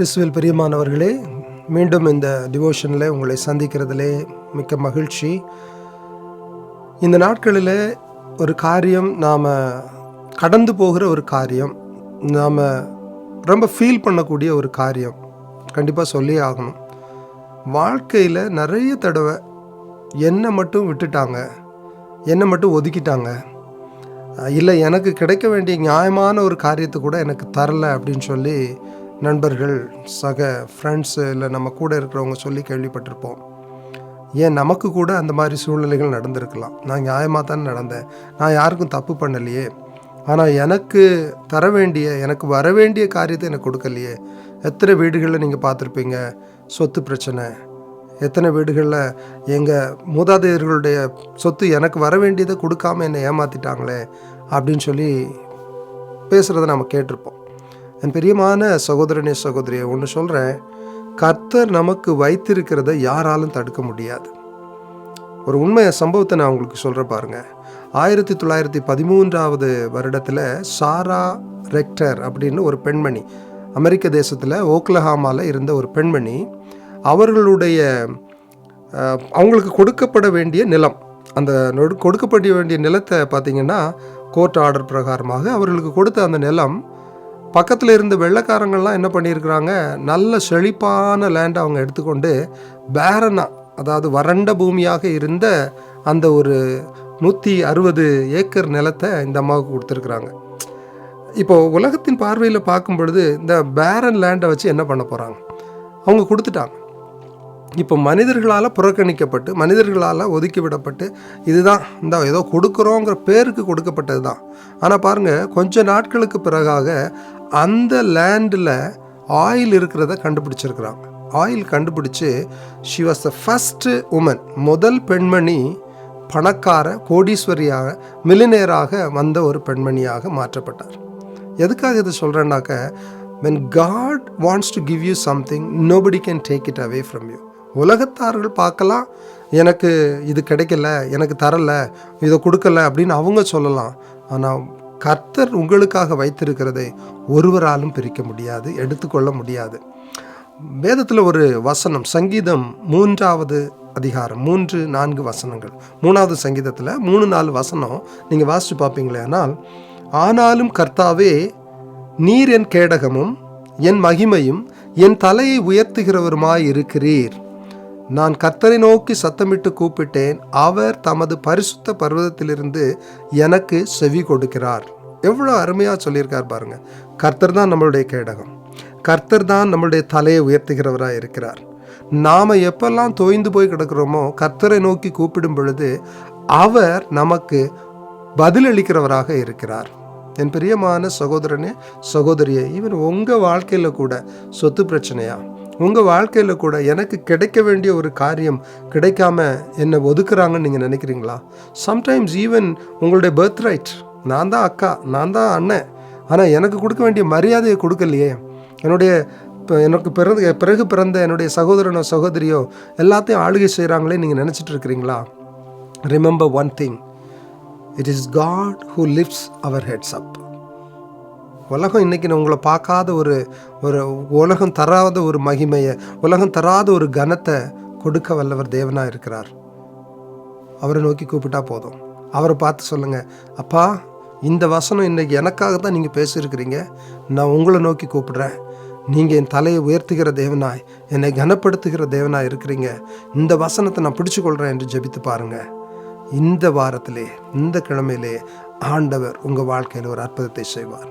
கிறிஸ்துவில் பிரியமானவர்களே மீண்டும் இந்த டிவோஷனில் உங்களை சந்திக்கிறதுலே மிக்க மகிழ்ச்சி. இந்த நாட்களில் ஒரு காரியம் நாம் கடந்து போகிற ஒரு காரியம் நாம் ரொம்ப ஃபீல் பண்ணக்கூடிய ஒரு காரியம் கண்டிப்பாக சொல்லி ஆகணும். வாழ்க்கையில் நிறைய தடவை என்னை மட்டும் விட்டுட்டாங்க என்னை மட்டும் ஒதுக்கிட்டாங்க. இல்லை எனக்கு கிடைக்க வேண்டிய நியாயமான ஒரு காரியத்தை கூட எனக்கு தரலை அப்படின்னு சொல்லி நண்பர்கள் சக ஃப்ரெண்ட்ஸு இல்லை நம்ம கூட இருக்கிறவங்க சொல்லி கேள்விப்பட்டிருப்போம். ஏன் நமக்கு கூட அந்த மாதிரி சூழ்நிலைகள் நடந்திருக்கலாம். நான் நியாயமாக தானே நடந்தேன். நான் யாருக்கும் தப்பு பண்ணலையே. ஆனால் எனக்கு தர வேண்டிய எனக்கு வர வேண்டிய காரியத்தை எனக்கு கொடுக்கலையே. எத்தனை வீடுகளில் நீங்கள் பார்த்துருப்பீங்க? சொத்து பிரச்சனை. எத்தனை வீடுகளில் எங்கள் மூதாதையர்களுடைய சொத்து எனக்கு வர வேண்டியதை கொடுக்காம என்னை ஏமாற்றிட்டாங்களே அப்படின்னு சொல்லி பேசுகிறத நம்ம கேட்டிருப்போம். என் பிரியமான சகோதரனே சகோதரியை ஒன்று சொல்கிறேன் கர்த்தர் நமக்கு வைத்திருக்கிறத யாராலும் தடுக்க முடியாது. ஒரு உண்மை சம்பவத்தை நான் உங்களுக்கு சொல்கிறேன் பாருங்கள் ஆயிரத்தி தொள்ளாயிரத்தி பதிமூன்றாவது வருடத்தில் சாரா ரெக்டர் அப்படின்னு ஒரு பெண்மணி அமெரிக்க தேசத்தில் ஓக்லஹாமாவில் இருந்த ஒரு பெண்மணி அவர்களுடைய அவங்களுக்கு கொடுக்கப்பட வேண்டிய நிலம் அந்த நொடு கொடுக்கப்பட வேண்டிய நிலத்தை பார்த்திங்கன்னா கோர்ட் ஆர்டர் பிரகாரமாக அவர்களுக்கு கொடுத்த அந்த நிலம் பக்கத்தில் இருந்த வெள்ளைக்காரங்கள்லாம் என்ன பண்ணியிருக்கிறாங்க? நல்ல செழிப்பான லேண்டை அவங்க எடுத்துக்கொண்டு பேரனா அதாவது வறண்ட பூமியாக இருந்த அந்த ஒரு நூற்றி அறுபது ஏக்கர் நிலத்தை இந்த அம்மாவுக்கு கொடுத்துருக்குறாங்க. இப்போ உலகத்தின் பார்வையில் பார்க்கும் பொழுது இந்த பேரன் லேண்டை வச்சு என்ன பண்ண போகிறாங்க அவங்க கொடுத்துட்டாங்க. இப்போ மனிதர்களால் புறக்கணிக்கப்பட்டு மனிதர்களால் ஒதுக்கி விடப்பட்டு இதுதான் இந்த ஏதோ கொடுக்குறோங்கிற பேருக்கு கொடுக்கப்பட்டது தான் ஆனால் பாருங்கள் கொஞ்ச நாட்களுக்கு பிறகாக அந்த லேண்டில் ஆயில் இருக்கிறத கண்டுபிடிச்சிருக்கிறாங்க. ஆயில் கண்டுபிடிச்சு she was the first woman முதல் பெண்மணி பணக்கார கோடீஸ்வரியாக மில்லினேராக வந்த ஒரு பெண்மணியாக மாற்றப்பட்டார். எதுக்காக இது சொல்கிறேன்னாக்க when God wants to give you something nobody can take it away from you உலகத்தார்கள் பார்க்கலாம் எனக்கு இது கிடைக்கல எனக்கு தரலை இதை கொடுக்கல அப்படின்னு அவங்க சொல்லலாம். ஆனால் கர்த்தர் உங்களுக்காக வைத்திருக்கிறதை ஒருவராலும் பிரிக்க முடியாது எடுத்துக்கொள்ள முடியாது. வேதத்தில் ஒரு வசனம் சங்கீதம் மூன்றாவது அதிகாரம் மூன்று நான்கு வசனங்கள். மூணாவது சங்கீதத்தில் மூணு நாலு வசனம் நீங்கள் வாசித்து பார்ப்பீங்களே ஆனால் ஆனாலும் கர்த்தாவே நீர் என் கேடகமும் என் மகிமையும் என் தலையை உயர்த்துகிறவருமாய் இருக்கிறீர். நான் கர்த்தரை நோக்கி சத்தமிட்டு கூப்பிட்டேன். அவர் தமது பரிசுத்த பர்வதத்திலிருந்து எனக்கு செவி கொடுக்கிறார். எவ்வளோ அருமையாக சொல்லியிருக்கார் பாருங்க. கர்த்தர் தான் நம்மளுடைய கேடகம். கர்த்தர் தான் நம்மளுடைய தலையை உயர்த்துகிறவராக இருக்கிறார். நாம் எப்பெல்லாம் தோய்ந்து போய் கிடக்கிறோமோ கர்த்தரை நோக்கி கூப்பிடும் பொழுது அவர் நமக்கு பதிலளிக்கிறவராக இருக்கிறார். என் பிரியமான சகோதரனே சகோதரியே ஈவன் உங்கள் வாழ்க்கையில் கூட சொத்து பிரச்சனையா? உங்கள் வாழ்க்கையில் கூட எனக்கு கிடைக்க வேண்டிய ஒரு காரியம் கிடைக்காம என்னை ஒதுக்குறாங்கன்னு நீங்கள் நினைக்கிறீங்களா? சம்டைம்ஸ் ஈவன் உங்களுடைய பர்த் ரைட் நான் தான் அக்கா நான் தான் அண்ணன் ஆனால் எனக்கு கொடுக்க வேண்டிய மரியாதையை கொடுக்கலையே. என்னுடைய இப்போ எனக்கு பிறந்த பிறகு பிறந்த என்னுடைய சகோதரனோ சகோதரியோ எல்லாத்தையும் ஆளுகை செய்கிறாங்களே நீங்கள் நினச்சிட்டு இருக்கிறீங்களா? Remember one thing it is God who lifts our heads up உலகம் இன்றைக்கி நான் உங்களை பார்க்காத ஒரு ஒரு உலகம் தராத ஒரு மகிமையை உலகம் தராத ஒரு கனத்தை கொடுக்க வல்லவர் தேவனாக இருக்கிறார். அவரை நோக்கி கூப்பிட்டா போதும். அவரை பார்த்து சொல்லுங்கள் அப்பா இந்த வசனம் இன்றைக்கி எனக்காக தான் நீங்கள் பேசியிருக்கிறீங்க. நான் உங்களை நோக்கி கூப்பிடுறேன். நீங்கள் என் தலையை உயர்த்துகிற தேவனாய் என்னை கனப்படுத்துகிற தேவனாய் இருக்கிறீங்க. இந்த வசனத்தை நான் பிடிச்சுக்கொள்கிறேன் என்று ஜெபித்து பாருங்கள் இந்த வாரத்திலே இந்த கிழமையிலே ஆண்டவர் உங்கள் வாழ்க்கையில் ஒரு அற்புதத்தை செய்வார்.